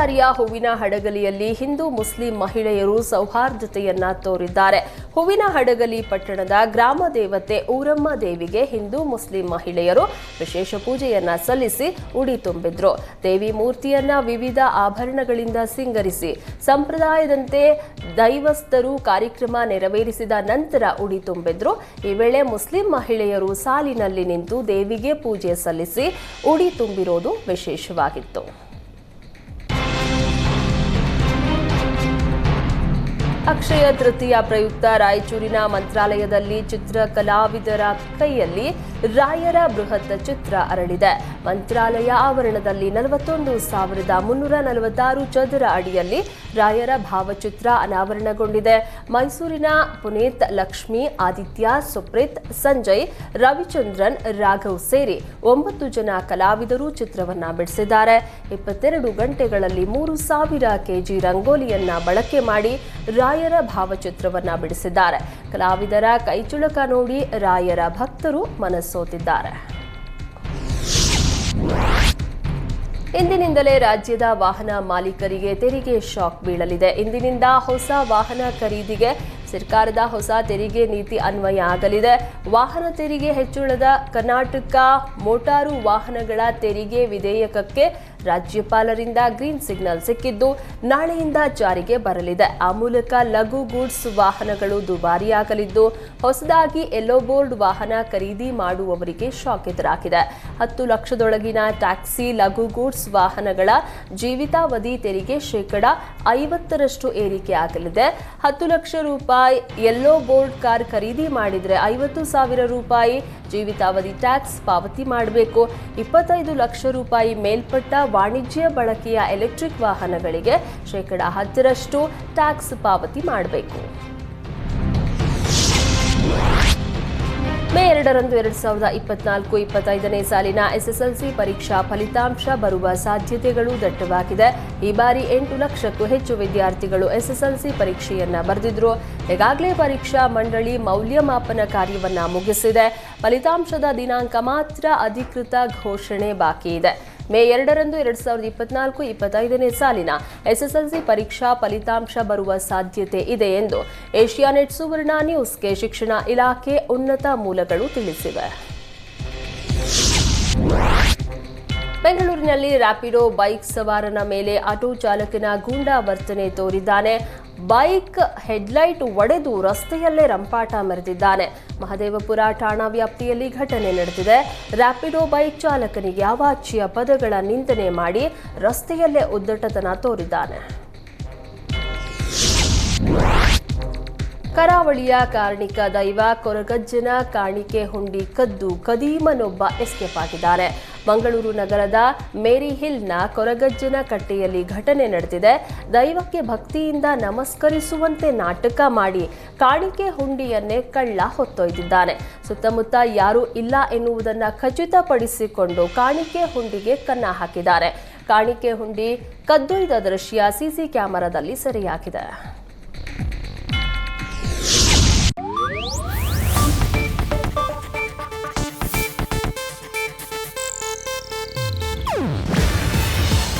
ಬಳ್ಳಾರಿಯ ಹೂವಿನ ಹಡಗಲಿಯಲ್ಲಿ ಹಿಂದೂ ಮುಸ್ಲಿಂ ಮಹಿಳೆಯರು ಸೌಹಾರ್ದತೆಯನ್ನ ತೋರಿದ್ದಾರೆ. ಹೂವಿನ ಹಡಗಲಿ ಪಟ್ಟಣದ ಗ್ರಾಮ ದೇವತೆ ಊರಮ್ಮ ದೇವಿಗೆ ಹಿಂದೂ ಮುಸ್ಲಿಂ ಮಹಿಳೆಯರು ವಿಶೇಷ ಪೂಜೆಯನ್ನ ಸಲ್ಲಿಸಿ ಉಡಿ ತುಂಬಿದ್ರು. ದೇವಿ ಮೂರ್ತಿಯನ್ನ ವಿವಿಧ ಆಭರಣಗಳಿಂದ ಸಿಂಗರಿಸಿ, ಸಂಪ್ರದಾಯದಂತೆ ದೈವಸ್ಥರು ಕಾರ್ಯಕ್ರಮ ನೆರವೇರಿಸಿದ ನಂತರ ಉಡಿ ತುಂಬಿದ್ರು. ಈ ವೇಳೆ ಮುಸ್ಲಿಂ ಮಹಿಳೆಯರು ಸಾಲಿನಲ್ಲಿ ನಿಂತು ದೇವಿಗೆ ಪೂಜೆ ಸಲ್ಲಿಸಿ ಉಡಿ ತುಂಬಿರೋದು ವಿಶೇಷವಾಗಿತ್ತು. ಅಕ್ಷಯ ತೃತೀಯ ಪ್ರಯುಕ್ತ ರಾಯಚೂರಿನ ಮಂತ್ರಾಲಯದಲ್ಲಿ ಚಿತ್ರ ಕಲಾವಿದರ ಕೈಯಲ್ಲಿ ರಾಯರ ಬೃಹತ್ ಚಿತ್ರ ಅರಳಿದೆ. ಮಂತ್ರಾಲಯ ಆವರಣದಲ್ಲಿ ನಲವತ್ತೊಂದು ಸಾವಿರದ ಮುನ್ನೂರ ನಲವತ್ತಾರು ಚದರ ಅಡಿಯಲ್ಲಿ ರಾಯರ ಭಾವಚಿತ್ರ ಅನಾವರಣಗೊಂಡಿದೆ. ಮೈಸೂರಿನ ಪುನೀತ್, ಲಕ್ಷ್ಮಿ, ಆದಿತ್ಯ, ಸುಪ್ರೀತ್, ಸಂಜಯ್, ರವಿಚಂದ್ರನ್, ರಾಘವ್ ಸೇರಿ ಒಂಬತ್ತು ಜನ ಕಲಾವಿದರು ಚಿತ್ರವನ್ನ ಬಿಡಿಸಿದ್ದಾರೆ. ಇಪ್ಪತ್ತೆರಡು ಗಂಟೆಗಳಲ್ಲಿ ಮೂರು ಸಾವಿರ ಕೆಜಿ ರಂಗೋಲಿಯನ್ನ ಬಳಕೆ ಮಾಡಿ ರಾಯರ ಭಾವಚಿತ್ರವನ್ನ ಬಿಡಿಸಿದ್ದಾರೆ. ಕಲಾವಿದರ ಕೈಚುಳಕ ನೋಡಿ ರಾಯರ ಭಕ್ತರು ಮನಸ್ಸೋತಿದ್ದಾರೆ ಇಂದಿನಿಂದಲೇ ರಾಜ್ಯದ ವಾಹನ ಮಾಲೀಕರಿಗೆ ತೆರಿಗೆ ಶಾಕ್ ಬೀಳಲಿದೆ. ಇಂದಿನಿಂದ ಹೊಸ ವಾಹನ ಖರೀದಿಗೆ ಸರ್ಕಾರದ ಹೊಸ ತೆರಿಗೆ ನೀತಿ ಅನ್ವಯ ಆಗಲಿದೆ. ವಾಹನ ತೆರಿಗೆ ಹೆಚ್ಚಳದ ಕರ್ನಾಟಕ ಮೋಟಾರು ವಾಹನಗಳ ತೆರಿಗೆ ವಿಧೇಯಕಕ್ಕೆ ರಾಜ್ಯಪಾಲರಿಂದ ಗ್ರೀನ್ ಸಿಗ್ನಲ್ ಸಿಕ್ಕಿದ್ದು ನಾಳೆಯಿಂದ ಜಾರಿಗೆ ಬರಲಿದೆ. ಆ ಮೂಲಕ ಲಘು ಗೂಡ್ಸ್ ವಾಹನಗಳು ದುಬಾರಿಯಾಗಲಿದ್ದು ಹೊಸದಾಗಿ ಯೆಲ್ಲೋ ಬೋರ್ಡ್ ವಾಹನ ಖರೀದಿ ಮಾಡುವವರಿಗೆ ಶಾಕ್ ಎದುರಾಗಿದೆ. ಹತ್ತು ಲಕ್ಷದೊಳಗಿನ ಟ್ಯಾಕ್ಸಿ, ಲಘು ಗೂಡ್ಸ್ ವಾಹನಗಳ ಜೀವಿತಾವಧಿ ತೆರಿಗೆ ಶೇಕಡ ಐವತ್ತರಷ್ಟು ಏರಿಕೆ ಆಗಲಿದೆ. ಹತ್ತು ಲಕ್ಷ ರೂಪಾಯಿ ಯೆಲ್ಲೋ ಬೋರ್ಡ್ ಕಾರ್ ಖರೀದಿ ಮಾಡಿದರೆ ಐವತ್ತು ಸಾವಿರ ರೂಪಾಯಿ ಜೀವಿತಾವಧಿ ಟ್ಯಾಕ್ಸ್ ಪಾವತಿ ಮಾಡಬೇಕು. ಇಪ್ಪತ್ತೈದು ಲಕ್ಷ ರೂಪಾಯಿ ಮೇಲ್ಪಟ್ಟ ವಾಣಿಜ್ಯ ಬಳಕೆಯ ಎಲೆಕ್ಟ್ರಿಕ್ ವಾಹನಗಳಿಗೆ ಶೇಕಡ ಹತ್ತರಷ್ಟು ಟ್ಯಾಕ್ಸ್ ಪಾವತಿ ಮಾಡಬೇಕು. ಮೇ ಎರಡರಂದು ಎರಡು ಸಾವಿರದ ಇಪ್ಪತ್ನಾಲ್ಕು ಇಪ್ಪತ್ತೈದನೇ ಸಾಲಿನ ಎಸ್ಎಸ್ಎಲ್ಸಿ ಪರೀಕ್ಷಾ ಫಲಿತಾಂಶ ಬರುವ ಸಾಧ್ಯತೆಗಳು ದಟ್ಟವಾಗಿದೆ. ಈ ಬಾರಿ ಎಂಟು ಲಕ್ಷಕ್ಕೂ ಹೆಚ್ಚು ವಿದ್ಯಾರ್ಥಿಗಳು ಎಸ್ಎಸ್ಎಲ್ಸಿ ಪರೀಕ್ಷೆಯನ್ನ ಬರೆದಿದ್ರು. ಈಗಾಗಲೇ ಪರೀಕ್ಷಾ ಮಂಡಳಿ ಮೌಲ್ಯಮಾಪನ ಕಾರ್ಯವನ್ನ ಮುಗಿಸಿದೆ. ಫಲಿತಾಂಶದ ದಿನಾಂಕ ಮಾತ್ರ ಅಧಿಕೃತ ಘೋಷಣೆ ಬಾಕಿ ಇದೆ. ಮೇ ಎರಡರಂದು ಎರಡ್ ಸಾವಿರದ ಇಪ್ಪತ್ನಾಲ್ಕು ಇಪ್ಪತ್ತೈದನೇ ಸಾಲಿನ ಎಸ್ಎಸ್ಎಲ್ಸಿ ಪರೀಕ್ಷಾ ಫಲಿತಾಂಶ ಬರುವ ಸಾಧ್ಯತೆ ಇದೆ ಎಂದು ಏಷ್ಯಾನೆಟ್ ಸುವರ್ಣ ನ್ಯೂಸ್ಗೆ ಶಿಕ್ಷಣ ಇಲಾಖೆ ಉನ್ನತ ಮೂಲಗಳು ತಿಳಿಸಿವೆ. ಬೆಂಗಳೂರಿನಲ್ಲಿ ರ್ಯಾಪಿಡೋ ಬೈಕ್ ಸವಾರನ ಮೇಲೆ ಆಟೋ ಚಾಲಕನ ಗೂಂಡಾ ವರ್ತನೆ ತೋರಿದ್ದಾನೆ. ಬೈಕ್ ಹೆಡ್ಲೈಟ್ ಒಡೆದು ರಸ್ತೆಯಲ್ಲೇ ರಂಪಾಟ ಮೆರೆದಿದ್ದಾನೆ. ಮಹದೇವಪುರ ಠಾಣಾ ವ್ಯಾಪ್ತಿಯಲ್ಲಿ ಘಟನೆ ನಡೆದಿದೆ. ರ್ಯಾಪಿಡೋ ಬೈಕ್ ಚಾಲಕನಿಗೆ ಅವಾಚ್ಯ ಪದಗಳ ನಿಂದನೆ ಮಾಡಿ ರಸ್ತೆಯಲ್ಲೇ ಉದ್ದಟತನ ತೋರಿದ್ದಾನೆ. ಕರಾವಳಿಯ ಕಾರ್ಣಿಕ ದೈವ ಕೊರಗಜ್ಜನ ಕಾಣಿಕೆ ಹುಂಡಿ ಕದ್ದು ಕದೀಮನೊಬ್ಬ ಎಸ್ಕೇಪ್ ಆಗಿದ್ದಾನೆ. ಮಂಗಳೂರು ನಗರದ ಮೇರಿ ಹಿಲ್ನ ಕೊರಗಜ್ಜನ ಕಟ್ಟೆಯಲ್ಲಿ ಘಟನೆ ನಡೆದಿದೆ. ದೈವಕ್ಕೆ ಭಕ್ತಿಯಿಂದ ನಮಸ್ಕರಿಸುವಂತೆ ನಾಟಕ ಮಾಡಿ ಕಾಣಿಕೆ ಹುಂಡಿಯನ್ನೇ ಕಳ್ಳ ಹೊತ್ತೊಯ್ದಿದ್ದಾನೆ. ಸುತ್ತಮುತ್ತ ಯಾರೂ ಇಲ್ಲ ಎನ್ನುವುದನ್ನು ಖಚಿತಪಡಿಸಿಕೊಂಡು ಕಾಣಿಕೆ ಹುಂಡಿಗೆ ಕನ್ನ ಹಾಕಿದ್ದಾರೆ. ಕಾಣಿಕೆ ಹುಂಡಿ ಕದ್ದೊಯ್ದ ದೃಶ್ಯ ಸಿಸಿ ಕ್ಯಾಮೆರಾದಲ್ಲಿ ಸೆರೆಯಾಗಿದೆ.